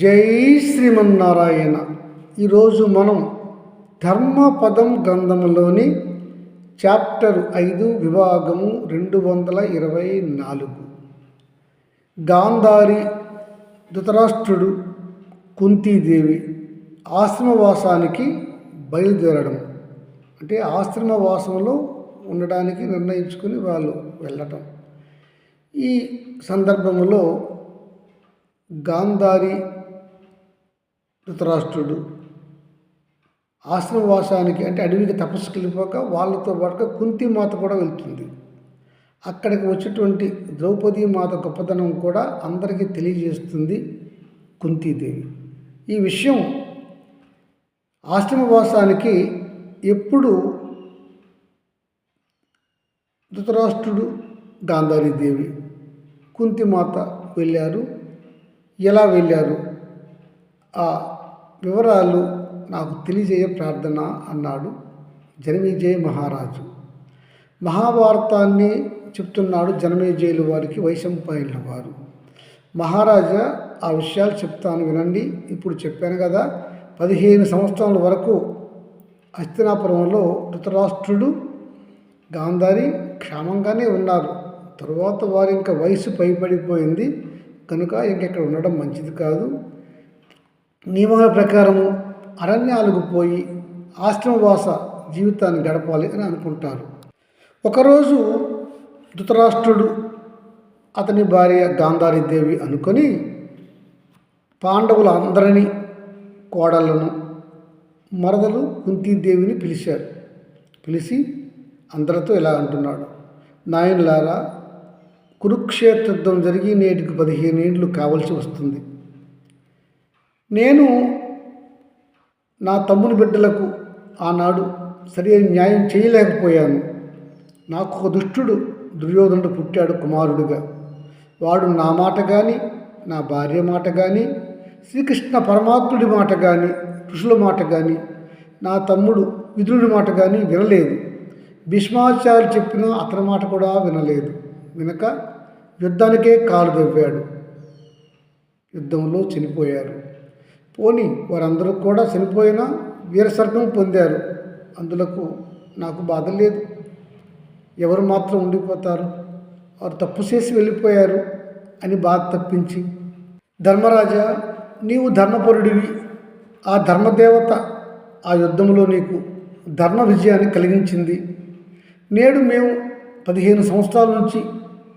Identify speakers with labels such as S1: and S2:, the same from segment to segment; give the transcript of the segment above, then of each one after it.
S1: జై శ్రీమన్నారాయణ. ఈరోజు మనం ధర్మపదం గ్రంథంలోని చాప్టర్ ఐదు విభాగము రెండు వందల ఇరవై నాలుగు. గాంధారి ధృతరాష్ట్రుడు కుంతీదేవి ఆశ్రమవాసానికి బయలుదేరడం. అంటే ఆశ్రమవాసంలో ఉండడానికి నిర్ణయించుకుని వాళ్ళు వెళ్ళటం. ఈ సందర్భంలో గాంధారి ధృతరాష్ట్రుడు. ఆశ్రమవాసానికి అంటే అడవికి తపస్సుకి వెళ్ళిపోక వాళ్ళతో పాటుగా కుంతి మాత కూడా వెళ్తుంది. అక్కడికి వచ్చేటువంటి ద్రౌపది మాత గొప్పతనం కూడా అందరికీ తెలియజేస్తుంది కుంతీదేవి. ఈ విషయం ఆశ్రమవాసానికి ఎప్పుడు ధృతరాష్ట్రుడు గాంధారీదేవి కుంతిమాత వెళ్ళారు? ఎలా వెళ్ళారు? ఆ వివరాలు నాకు తెలియజేయ ప్రార్థన అన్నాడు జనమేజయ మహారాజు. మహాభారతాన్ని చెప్తున్నాడు జనమేజయులు వారికి వైశంపాయనుల వారు మహారాజా ఆ విషయాలు చెప్తాను వినండి. ఇప్పుడు చెప్పాను కదా పదిహేను సంవత్సరాల వరకు హస్తినాపురంలో ధృతరాష్ట్రుడు గాంధారి క్షేమంగానే ఉన్నారు. తరువాత వారి ఇంకా వయసు పైపడిపోయింది కనుక ఇంకెక్కడ ఉండడం మంచిది కాదు. నియమాల ప్రకారము అరణ్యాలకు పోయి ఆశ్రమవాస జీవితాన్ని గడపాలి అని అనుకుంటారు. ఒకరోజు ధృతరాష్ట్రుడు అతని భార్య గాంధారీదేవి అనుకొని పాండవుల అందరినీ కోడళ్ళను మరదలు కుంతీదేవిని పిలిచారు. పిలిచి అందరితో ఇలా అంటున్నాడు. నాయనలారా కురుక్షేత్ర యుద్ధం జరిగి నేటికి పదిహేను ఏండ్లు కావాల్సి వస్తుంది. నేను నా తమ్ముని బిడ్డలకు ఆనాడు సరైన న్యాయం చేయలేకపోయాను. నాకు ఒక దుష్టుడు దుర్యోధనుడు పుట్టాడు కుమారుడుగా. వాడు నా మాట కానీ నా భార్య మాట కానీ శ్రీకృష్ణ పరమాత్ముడి మాట కానీ ఋషుల మాట కానీ నా తమ్ముడు విదురుడి మాట కానీ వినలేదు. భీష్మాచార్యులు చెప్పిన అతని మాట కూడా వినలేదు. వినక యుద్ధానికే కాలు దవ్వాడు. యుద్ధంలో చనిపోయారు. పోని వారందరూ కూడా చనిపోయినా వీరసర్గం పొందారు. అందులకు నాకు బాధ లేదు. ఎవరు మాత్రం ఉండిపోతారు. వారు తప్పు చేసి వెళ్ళిపోయారు అని బాధ తప్పించి ధర్మరాజా నీవు ధర్మపరుడివి. ఆ ధర్మదేవత ఆ యుద్ధంలో నీకు ధర్మ విజయాన్ని కలిగించింది. నేడు మేము పదిహేను సంవత్సరాల నుంచి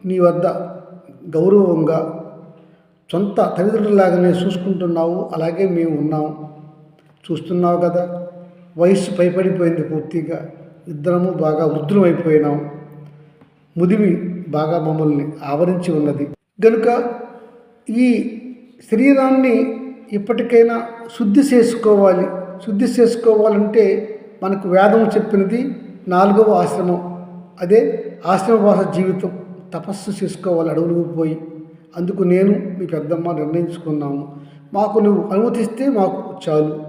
S1: నీ వద్ద గౌరవంగా సొంత తల్లిదండ్రులాగానే చూసుకుంటున్నావు అలాగే మేము ఉన్నాం. చూస్తున్నావు కదా వయస్సు పైపడిపోయింది పూర్తిగా. ఇద్దరము బాగా వృద్ధులమైపోయినాం. ముదిమి బాగా మమ్మల్ని ఆవరించి ఉన్నది. గనుక ఈ శరీరాన్ని ఇప్పటికైనా శుద్ధి చేసుకోవాలి. శుద్ధి చేసుకోవాలంటే మనకు వేదం చెప్పినది నాలుగవ ఆశ్రమం. అదే ఆశ్రమవాస జీవితం. తపస్సు చేసుకోవాలి అడవులకు పోయి. అందుకు నేను మీ పెద్దమ్మ నిర్ణయించుకున్నాము. మాకు నువ్వు అనుమతిస్తే మాకు చాలు.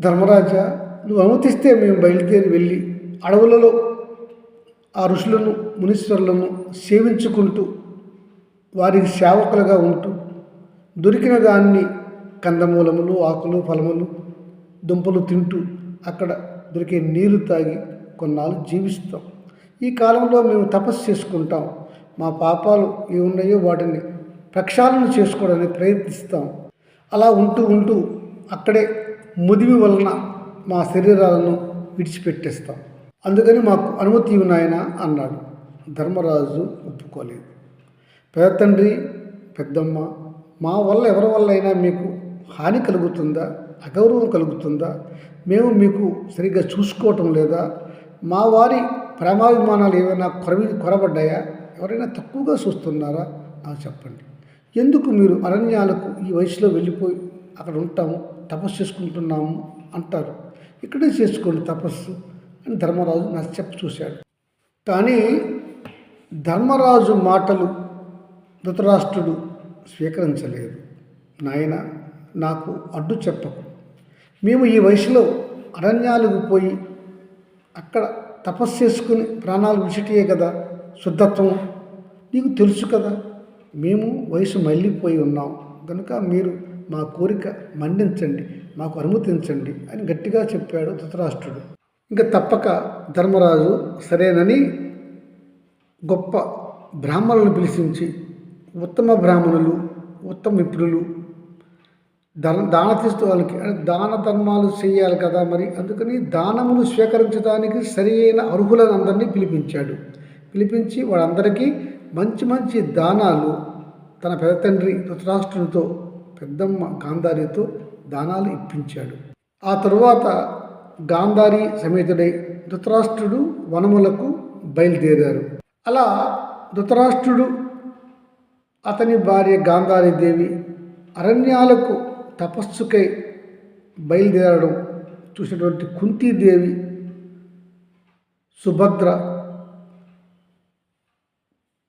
S1: ధర్మరాజా నువ్వు అనుమతిస్తే మేము బయలుదేరి వెళ్ళి అడవులలో ఆ ఋషులను మునీశ్వరులను సేవించుకుంటూ వారికి సేవకులుగా ఉంటూ దొరికిన దాన్ని కందమూలములు ఆకులు ఫలములు దుంపలు తింటూ అక్కడ దొరికే నీరు తాగి కొన్నాళ్ళు జీవిస్తాం. ఈ కాలంలో మేము తపస్సు చేసుకుంటాం. మా పాపాలు ఏ ఉన్నాయో వాటిని ప్రక్షాళన చేసుకోవడానికి ప్రయత్నిస్తాం. అలా ఉంటూ ఉంటూ అక్కడే ముదిమి వలన మా శరీరాలను విడిచిపెట్టేస్తాం. అందుకని మాకు అనుమతి ఉన్నాయన అన్నాడు. ధర్మరాజు ఒప్పుకోలేదు. పెద్ద తండ్రి పెద్దమ్మ మా వల్ల ఎవరి వల్ల అయినా మీకు హాని కలుగుతుందా? అగౌరవం కలుగుతుందా? మేము మీకు సరిగ్గా చూసుకోవటం లేదా? మా వారి ప్రేమాభిమానాలు ఏమైనా కొరవి కొరబడ్డాయా? ఎవరైనా తక్కువగా చూస్తున్నారా? నాకు చెప్పండి. ఎందుకు మీరు అరణ్యాలకు ఈ వయసులో వెళ్ళిపోయి అక్కడ ఉంటాము తపస్సు చేసుకుంటున్నాము అంటారు? ఇక్కడే చేసుకోండి తపస్సు అని ధర్మరాజు నాకు చెప్ప చూశాడు. కానీ ధర్మరాజు మాటలు ధృతరాష్ట్రుడు స్వీకరించలేదు. నాయన నాకు అడ్డు చెప్పకు. మేము ఈ వయసులో అరణ్యాలకు పోయి అక్కడ తపస్సు చేసుకుని ప్రాణాలు విసిటియే కదా శుద్ధత్వం? నీకు తెలుసు కదా? మేము వయసు మళ్ళీపోయి ఉన్నాం. కనుక మీరు మా కోరిక మన్నించండి మాకు అనుమతించండి అని గట్టిగా చెప్పాడు ధృతరాష్ట్రుడు. ఇంకా తప్పక ధర్మరాజు సరేనని గొప్ప బ్రాహ్మణులను పిలిపించి ఉత్తమ బ్రాహ్మణులు ఉత్తమ విప్రులు దాన దాన తీస్తూ వాళ్ళకి దాన ధర్మాలు చేయాలి కదా మరి అందుకని దానములు స్వీకరించడానికి సరి అయిన అర్హులను అందరినీ పిలిపించాడు. పిలిపించి వాళ్ళందరికీ మంచి మంచి దానాలు తన పెద్ద తండ్రి ధృతరాష్ట్రునితో పెద్దమ్మ గాంధారితో దానాలు ఇప్పించాడు. ఆ తరువాత గాంధారి సమేతుడై ధృతరాష్ట్రుడు వనములకు బయలుదేరారు. అలా ధృతరాష్ట్రుడు అతని భార్య గాంధారీదేవి అరణ్యాలకు తపస్సుకై బయలుదేరడం చూసినటువంటి కుంతీదేవి సుభద్ర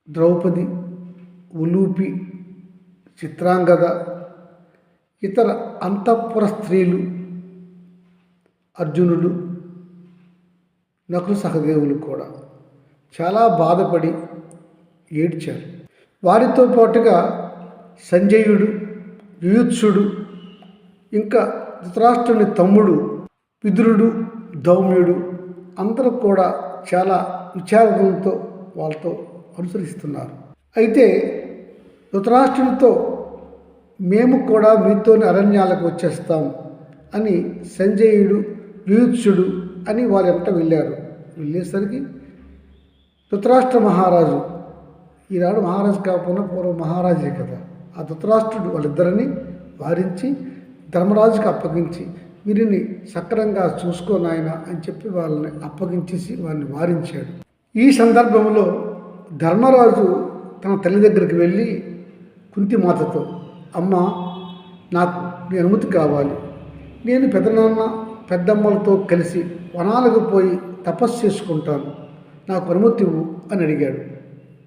S1: ద్రౌపది ఉలూపి చిత్రాంగద ఇతర అంతఃపుర స్త్రీలు అర్జునుడు నకులు సహదేవులు కూడా చాలా బాధపడి ఏడ్చారు. వారితో పాటుగా సంజయుడు యుయుత్సుడు ఇంకా ధృతరాష్ట్రుని తమ్ముడు పితృడు దౌమ్యుడు అందరూ కూడా చాలా విచారంతో వాళ్ళతో అనుసరిస్తున్నారు. అయితే ధృతరాష్ట్రునితో మేము కూడా మీతోని అరణ్యాలకు వచ్చేస్తాం అని సంజయుడు యుయుత్సుడు అని వారి వెంట వెళ్ళారు. వెళ్ళేసరికి ధృతరాష్ట్ర మహారాజు ఈనాడు మహారాజు కాకుండా పూర్వం మహారాజే కదా. ఆ ధృతరాష్ట్రుడు వాళ్ళిద్దరిని వారించి ధర్మరాజుకి అప్పగించి వీరిని సక్రంగా చూసుకోనాయన అని చెప్పి వాళ్ళని అప్పగించేసి వారిని వారించాడు. ఈ సందర్భంలో ధర్మరాజు తన తల్లి దగ్గరికి వెళ్ళి కుంతి మాతతో అమ్మ నాకు నీ అనుమతి కావాలి. నేను పెదనాన్న పెద్దమ్మలతో కలిసి వనాలకు పోయి తపస్సు చేసుకుంటాను. నాకు అనుమతి ఇవ్వు అని అడిగాడు.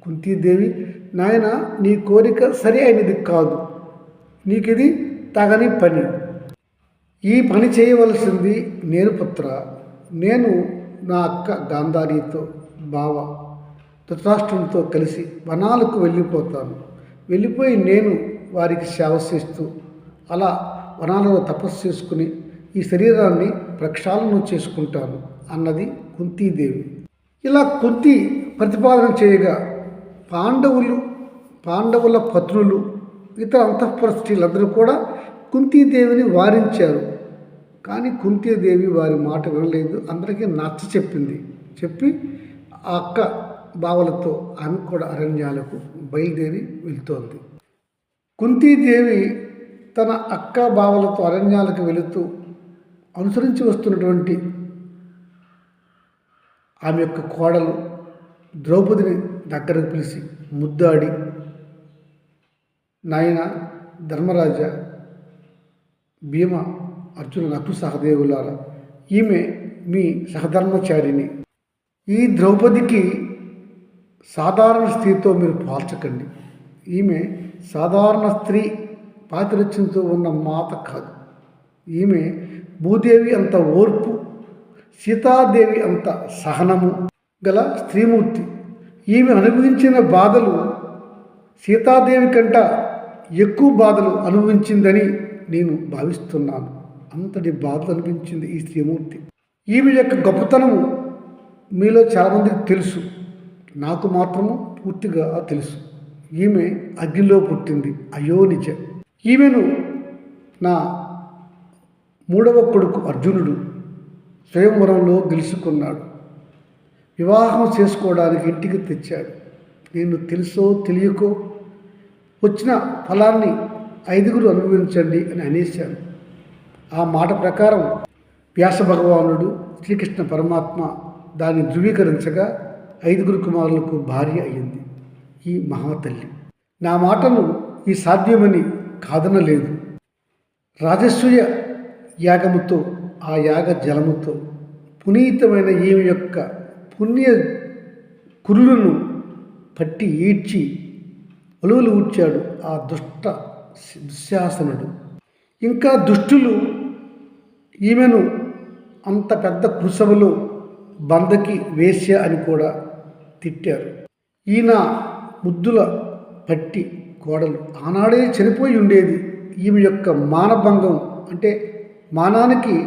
S1: కుంతీదేవి నాయన నీ కోరిక సరి అయినది కాదు. నీకిది తగని పని. ఈ పని చేయవలసింది నేను పుత్ర. నేను నా అక్క గాంధారితో బావ ధృతరాష్ట్రంతో కలిసి వనాలకు వెళ్ళిపోతాను. వెళ్ళిపోయి నేను వారికి సేవ చేస్తూ అలా వనాలలో తపస్సు చేసుకుని ఈ శరీరాన్ని ప్రక్షాళన చేసుకుంటాను అన్నది కుంతీదేవి. ఇలా కుంతి ప్రతిపాదన చేయగా పాండవులు పాండవుల పత్నులు ఇతర అంతఃపుర స్త్రీలందరూ కూడా కుంతీదేవిని వారించారు. కానీ కుంతీదేవి వారి మాట వినలేదు. అందరికీ నచ్చ చెప్పింది. చెప్పి ఆ అక్క బావలతో ఆమె కూడా అరణ్యాలకు బయలుదేరి వెళ్తోంది. కుంతీదేవి తన అక్క బావలతో అరణ్యాలకు వెళుతూ అనుసరించి వస్తున్నటువంటి ఆమె యొక్క కోడలు ద్రౌపదిని దగ్గరకు పిలిచి ముద్దాడి నాయన ధర్మరాజ భీమ అర్జున నకు సహదేవులారా ఈమె మీ సహధర్మచారిని ఈ ద్రౌపదికి సాధారణ స్త్రీతో మీరు పోల్చకండి. ఈమె సాధారణ స్త్రీ పాతిరత్యంతో ఉన్న మాత కాదు. ఈమె భూదేవి అంత ఓర్పు సీతాదేవి అంత సహనము గల స్త్రీమూర్తి. ఈమె అనుభవించిన బాధలు సీతాదేవి కంట ఎక్కువ బాధలు అనుభవించిందని నేను భావిస్తున్నాను. అంతటి బాధలు అనిపించింది ఈ స్త్రీమూర్తి. ఈమె యొక్క గొప్పతనము మీలో చాలామందికి తెలుసు. నాకు మాత్రము పూర్తిగా తెలుసు. ఈమె అగ్నిలో పుట్టింది. అయో నిజ. ఈమెను నా మూడవ కొడుకు అర్జునుడు స్వయంవరంలో గెలుచుకున్నాడు. వివాహం చేసుకోవడానికి ఇంటికి తెచ్చాడు. నేను తెలుసో తెలియకో వచ్చిన ఫలాన్ని ఐదుగురు అనుభవించండి అని అనేశాను. ఆ మాట ప్రకారం వ్యాస భగవానుడు శ్రీకృష్ణ పరమాత్మ దాన్ని ధృవీకరించగా ఐదుగురు కుమారులకు భార్య అయింది ఈ మహాతల్లి. నా మాటను ఈ సాధ్యమని కాదనలేదు. రాజస్వయ యాగముతో ఆ యాగ జలముతో పునీతమైన ఈమె యొక్క పుణ్య కురులను పట్టి ఈడ్చి ఒలువులు ఊడ్చాడు ఆ దుష్ట దుశ్శాసనుడు ఇంకా దుష్టులు ఈమెను అంత పెద్ద కృషములో బందకి వేశ్య అని కూడా తిట్టారు. ఈయన ముద్దుల పట్టి కోడలు. ఆనాడే చనిపోయి ఉండేది ఈమె యొక్క మానభంగం. అంటే మానానికి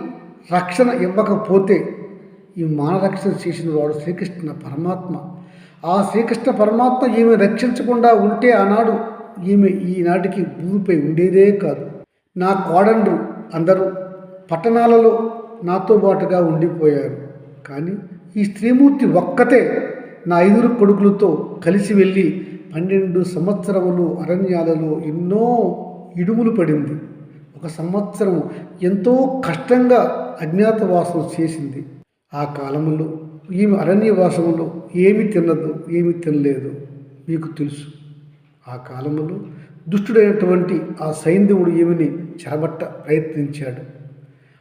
S1: రక్షణ ఇవ్వకపోతే ఈ మానరక్షణ చేసిన వాడు శ్రీకృష్ణ పరమాత్మ. ఆ శ్రీకృష్ణ పరమాత్మ ఈమె రక్షించకుండా ఉంటే ఆనాడు ఈమె ఈనాటికి భూమిపై ఉండేదే కాదు. నా కోడండ్రు అందరూ పట్టణాలలో నాతో పాటుగా ఉండిపోయారు. కానీ ఈ స్త్రీమూర్తి ఒక్కతే నా ఐదుగురు కొడుకులతో కలిసి వెళ్ళి పన్నెండు సంవత్సరములు అరణ్యాలలో ఎన్నో ఇడుములు పడింది. ఒక సంవత్సరం ఎంతో కష్టంగా అజ్ఞాతవాసం చేసింది. ఆ కాలంలో ఈమె అరణ్యవాసంలో ఏమి తినదు ఏమి తినలేదు మీకు తెలుసు. ఆ కాలంలో దుష్టుడైనటువంటి ఆ సైంధవుడు ఏమిని చెరబట్ట ప్రయత్నించాడు.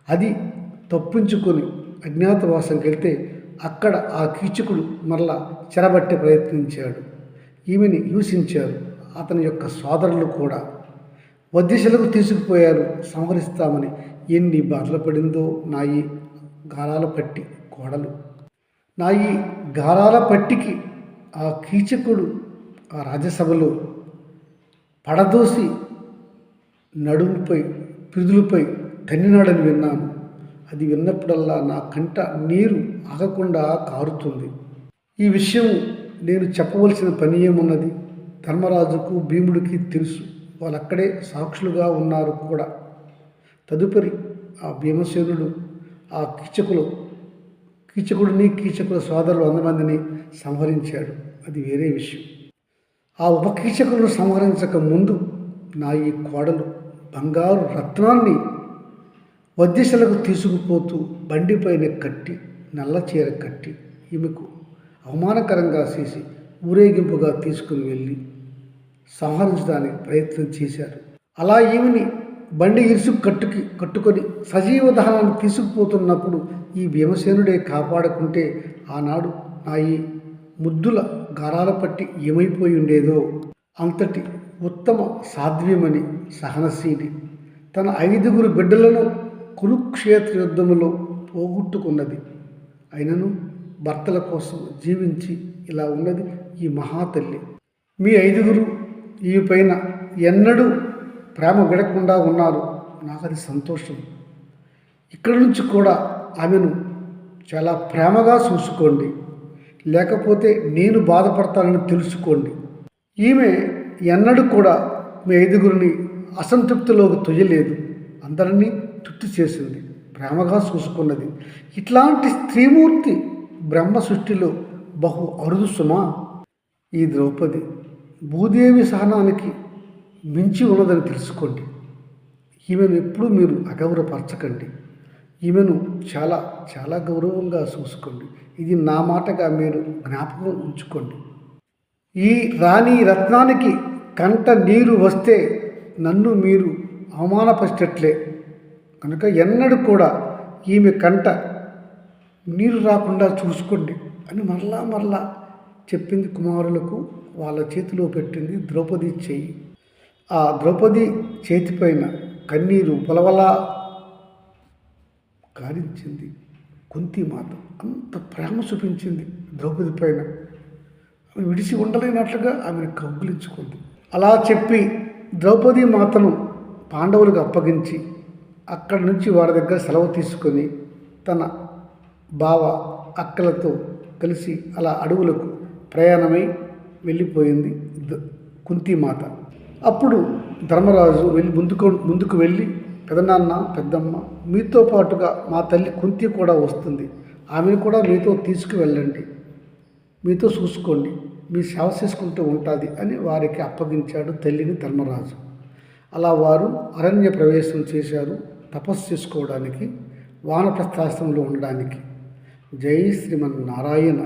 S1: అది తప్పించుకొని అజ్ఞాతవాసంకి వెళ్తే అక్కడ ఆ కీచకుడు మరలా చెరబట్టే ప్రయత్నించాడు. ఈమెని హింసించారు. అతని యొక్క సోదరులు కూడా. వద్దిశలకు తీసుకుపోయారు. సంహరిస్తామని ఎన్ని బాధలు పడిందో నా ఈ గారాల పట్టి కోడలు. నా ఈ గారాల పట్టికి ఆ కీచకుడు ఆ రాజ్యసభలో పడదోసి నడుముపై పిరుదులపై తన్నినాడని విన్నాను. అది విన్నప్పుడల్లా నా కంట నీరు ఆగకుండా కారుతుంది. ఈ విషయం నేను చెప్పవలసిన పని ఏమున్నది? ధర్మరాజుకు భీముడికి తెలుసు. వాళ్ళు అక్కడే సాక్షులుగా ఉన్నారు కూడా. తదుపరి ఆ భీమసేనుడు ఆ కీచకులు కీచకుడిని కీచకుల సోదరులు వంద మందిని సంహరించాడు. అది వేరే విషయం. ఆ ఉపకీచకులను సంహరించక ముందు నా ఈ కోడలు బంగారు రత్నాన్ని వద్దిశలకు తీసుకుపోతూ బండిపైన కట్టి నల్ల చీర కట్టి ఈమెకు అవమానకరంగా చేసి ఊరేగింపుగా తీసుకుని వెళ్ళి సంహరించడానికి ప్రయత్నం చేశారు. అలా ఈమెని బండి ఇరుసు కట్టుకి కట్టుకొని సజీవ దహనాన్ని తీసుకుపోతున్నప్పుడు ఈ భీమసేనుడే కాపాడుకుంటే ఆనాడు నా ఈ ముద్దుల గారాల పట్టి ఏమైపోయి ఉండేదో? అంతటి ఉత్తమ సాధ్వ్యమని సహనశీలి తన ఐదుగురు బిడ్డలను కురుక్షేత్ర యుద్ధములో పోగొట్టుకున్నది. అయినను భర్తల కోసం జీవించి ఇలా ఉన్నది ఈ మహాతల్లి. మీ ఐదుగురు ఈ పైన ఎన్నడూ ప్రేమ విడకుండా ఉన్నారు. నాకు అది సంతోషం. ఇక్కడి నుంచి కూడా ఆమెను చాలా ప్రేమగా చూసుకోండి. లేకపోతే నేను బాధపడతానని తెలుసుకోండి. ఈమె ఎన్నడూ కూడా మీ ఐదుగురిని అసంతృప్తిలోకి తొయ్యలేదు. అందరినీ తృప్తి చేసింది. ప్రేమగా చూసుకున్నది. ఇట్లాంటి స్త్రీమూర్తి బ్రహ్మ సృష్టిలో బహు అరుదు సుమా ఈ ద్రౌపది భూదేవి సహనానికి మించి ఉన్నదని తెలుసుకోండి. ఈమెను ఎప్పుడూ మీరు అగౌరవపరచకండి. ఈమెను చాలా చాలా గౌరవంగా చూసుకోండి. ఇది నా మాటగా మీరు జ్ఞాపకం ఉంచుకోండి. ఈ రాణి రత్నానికి కంట నీరు వస్తే నన్ను మీరు అవమానపరిచేట్లే. కనుక ఎన్నడూ కూడా ఈమె కంట నీరు రాకుండా చూసుకోండి అని మరలా మరలా చెప్పింది కుమారులకు వాళ్ళ చేతిలో పెట్టింది ద్రౌపది చెయ్యి ఆ ద్రౌపది చేతిపైన కన్నీరు బలవలా కారించింది కుంతిమాత అంత ప్రేమ చూపించింది ద్రౌపది పైన. ఆమె విడిచి ఉండలేనట్లుగా ఆమెను కౌగులించుకుంది. అలా చెప్పి ద్రౌపది మాతను పాండవులకు అప్పగించి అక్కడి నుంచి వారి దగ్గర సెలవు తీసుకొని తన బావ అక్కలతో కలిసి అలా అడవులకు ప్రయాణమై వెళ్ళిపోయింది కుంతిమాత. అప్పుడు ధర్మరాజు వెళ్ళి ముందుకు ముందుకు వెళ్ళి పెదనాన్న పెద్దమ్మ మీతో పాటుగా మా తల్లి కుంతి కూడా వస్తుంది. ఆమెను కూడా మీతో తీసుకువెళ్ళండి. మీతో చూసుకోండి. మీ సేవ చేసుకుంటూ ఉంటుంది అని వారికి అప్పగించాడు తల్లిని ధర్మరాజు. అలా వారు అరణ్య ప్రవేశం చేశారు. తపస్సు చేసుకోవడానికి వానప్రస్థాశ్రమంలో ఉండడానికి. జై శ్రీమన్నారాయణ.